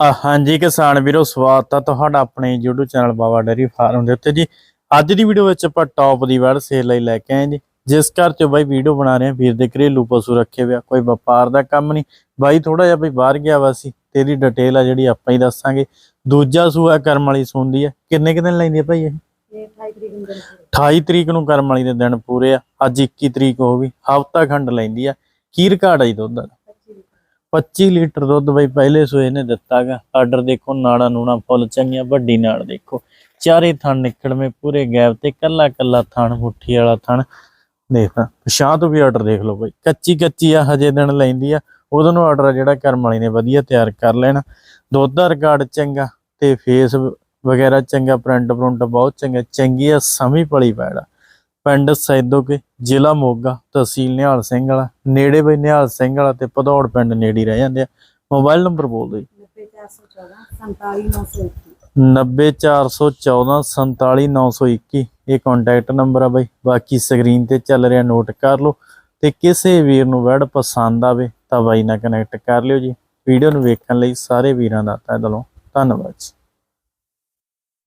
ਹਾਂਜੀ ਕਿਸਾਨ ਵੀਰੋ ਸਵਾਗਤ ਆ ਤੁਹਾਡਾ ਆਪਣੇ YouTube channel Baba dairy farm ਦੇ ਉੱਤੇ ਜੀ। ਅੱਜ ਦੀ ਵੀਡੀਓ ਵਿੱਚ ਆਪਾਂ ਟੌਪ ਦੀ ਵੜ ਸੇਲ ਲਈ ਲੈ ਕੇ ਆਏ ਜੀ। ਜਿਸ ਘਰ ਚ ਬਾਈ ਵੀਡੀਓ ਬਣਾ ਰਹੇ ਆ ਵੀਰ ਦੇ ਘਰੇਲੂ ਪਸ਼ੂ ਰੱਖੇ ਹੋਏ ਆ ਕੋਈ ਵਪਾਰ ਦਾ ਕੰਮ ਨਹੀਂ। ਬਾਈ ਥੋੜਾ ਜਿਹਾ ਬਈ ਬਾਹਰ ਗਿਆ ਵਾ ਸੀ ਤੇਰੀ ਡਿਟੇਲ ਆ ਜਿਹੜੀ ਆਪਾਂ ਹੀ ਦੱਸਾਂਗੇ। ਦੂਜਾ ਸੂਆ ਕਰਮ ਵਾਲੀ ਸੁਣਦੀ ਆ ਕਿੰਨੇ ਕੁ ਦਿਨ ਲੈਂਦੀ ਆ ਭਾਈ ਇਹ? ਇਹ 28 ਤਰੀਕ ਨੂੰ ਦਿਨ 28 ਤਰੀਕ ਨੂੰ ਕਰਮ ਵਾਲੀ ਦੇ ਦਿਨ ਪੂਰੇ ਆ ਅੱਜ 21 ਤਰੀਕ ਹੋ ਗਈ ਹਫਤਾ ਖੰਡ ਲੈਂਦੀ ਆ। ਕੀ ਰਿਕਾਰਡ ਆ ਜੀ ਦੁੱਧ ਦਾ। 25 ਲੀਟਰ ਦੁੱਧ ਬਈ ਪਹਿਲੇ ਸੂਏ ਨੇ ਦਿੱਤਾਗਾ। ਆਰਡਰ ਦੇਖੋ, ਨਾੜਾ ਨੂਣਾ ਫੁੱਲ ਚੰਗੀਆਂ, ਵੱਡੀ ਨਾੜ ਦੇਖੋ। ਚਾਰੇ ਥਣ ਨਿਕਲਵੇਂ ਪੂਰੇ ਗੈਪ ਤੇ ਕੱਲਾ ਕੱਲਾ ਥਣ, ਮੁੱਠੀ ਵਾਲਾ ਥਣ। ਦੇਖਦਾ ਪਛਾਂ ਤੋਂ ਵੀ ਆਰਡਰ ਦੇਖ ਲਓ ਬਈ। ਕੱਚੀ ਕੱਚੀ ਆ, ਹਜੇ ਦਿਨ ਲੈਂਦੀ ਆ। ਉਦੋਂ ਨੂੰ ਆਰਡਰ ਜਿਹੜਾ ਕਰਮ ਵਾਲੀ ਨੇ ਵਧੀਆ ਤਿਆਰ ਕਰ ਲੈਣਾ। ਦੁੱਧ ਦਾ ਰਿਕਾਰਡ ਚੰਗਾ ਤੇ ਫੇਸ ਵਗੈਰਾ ਚੰਗਾ ਪ੍ਰਿੰਟ ਪ੍ਰਿੰਟ ਬਹੁਤ ਚੰਗਾ। ਚੰਗੀ ਆ, ਸਮੀ ਪਲੀ ਪੈੜਾ। ਪਿੰਡ ਸੈਦੋਕੇ, ਜ਼ਿਲ੍ਹਾ ਮੋਗਾ, ਤਹਿਸੀਲ ਨਿਹਾਲ ਸਿੰਘ ਵਾਲਾ, ਨੇੜੇ ਬਈ ਨਿਹਾਲ ਸਿੰਘ ਵਾਲਾ ਤੇ ਭਦੌੜ ਪਿੰਡ ਨੇੜੇ ਰਹਿ ਜਾਂਦੇ ਆ। ਮੋਬਾਈਲ ਨੰਬਰ ਬੋਲ ਦਿਓ ਜੀ। 90414 90414 47921 ਇਹ ਕੰਟੈਕਟ ਨੰਬਰ ਆ ਬਈ। ਬਾਕੀ ਸਕਰੀਨ ਤੇ ਚੱਲ ਰਿਹਾ ਨੋਟ ਕਰ ਲਓ। ਤੇ ਕਿਸੇ ਵੀਰ ਨੂੰ ਵੈਡ ਪਸੰਦ ਆਵੇ ਤਾਂ ਬਾਈ ਨਾਲ ਕਨੈਕਟ ਕਰ ਲਿਓ ਜੀ। ਵੀਡੀਓ ਨੂੰ ਵੇਖਣ ਲਈ ਸਾਰੇ ਵੀਰਾਂ ਦਾ ਤਹਿ ਦਿਲੋਂ ਧੰਨਵਾਦ ਜੀ।